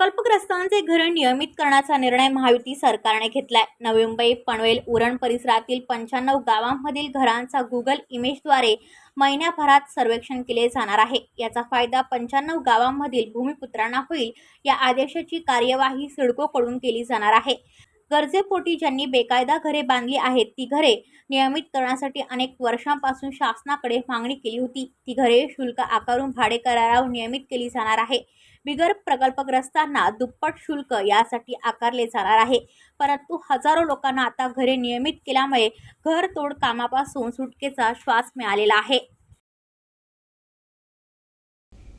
प्रकल्पग्रस्तांचे घर नियमित करण्याचा निर्णय महायुती सरकारने घेतलाय. नवी मुंबई पनवेल उरण परिसरातील पंच्याण्णव गावांमधील घरांचा गुगल इमेजद्वारे महिन्याभरात सर्वेक्षण केले जाणार आहे. याचा फायदा पंच्याण्णव गावांमधील भूमिपुत्रांना होईल. या आदेशाची कार्यवाही सिडकोकडून केली जाणार आहे. गरजेपोटी ज्यांनी बेकायदा घरे बांधली आहेत ती घरे नियमित करण्यासाठी अनेक वर्षांपासून शासनाकडे मागणी केली होती. ती घरे शुल्क आकारून भाडे करारावर नियमित केली जाणार आहे. बिगर प्रकल्पग्रस्तांना दुप्पट शुल्क यासाठी आकारले जाणार आहे. परंतु हजारो लोकांना आता घरे नियमित केल्यामुळे घर तोड कामापासून सुटकेचा श्वास मिळालेला आहे.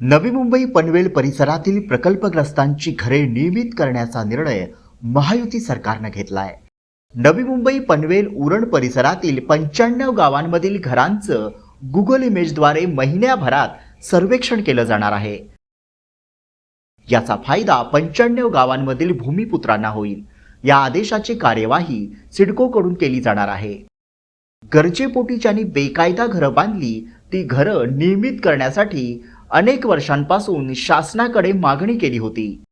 नवी मुंबई पनवेल परिसरातील प्रकल्पग्रस्तांची घरे नियमित करण्याचा निर्णय महायुती सरकारनं घेतलाय. नवी मुंबई पनवेल उरण परिसरातील पंच्याण्णव गावांमधील घरांचं गुगल इमेजद्वारे महिन्याभरात सर्वेक्षण केलं जाणार आहे. याचा फायदा पंच्याण्णव गावांमधील भूमिपुत्रांना होईल. या आदेशाची कार्यवाही सिडकोकडून केली जाणार आहे. गरजेपोटी ज्यांनी बेकायदा घरं बांधली ती घरं नियमित करण्यासाठी अनेक वर्षांपासून शासनाकडे मागणी केली होती.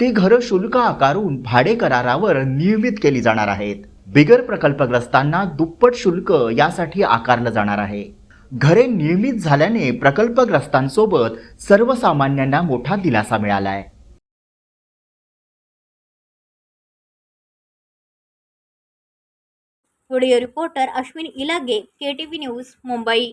ती घरं शुल्क आकारून भाडे करारावर नियमित केली जाणार आहेत. बिगर प्रकल्पग्रस्तांना दुप्पट शुल्क यासाठी आकारलं जाणार आहे. घरे नियमित झाल्याने प्रकल्पग्रस्तांसोबत सर्वसामान्यांना मोठा दिलासा मिळालाय. Video reporter Ashwin Ilage K T news Mumbai.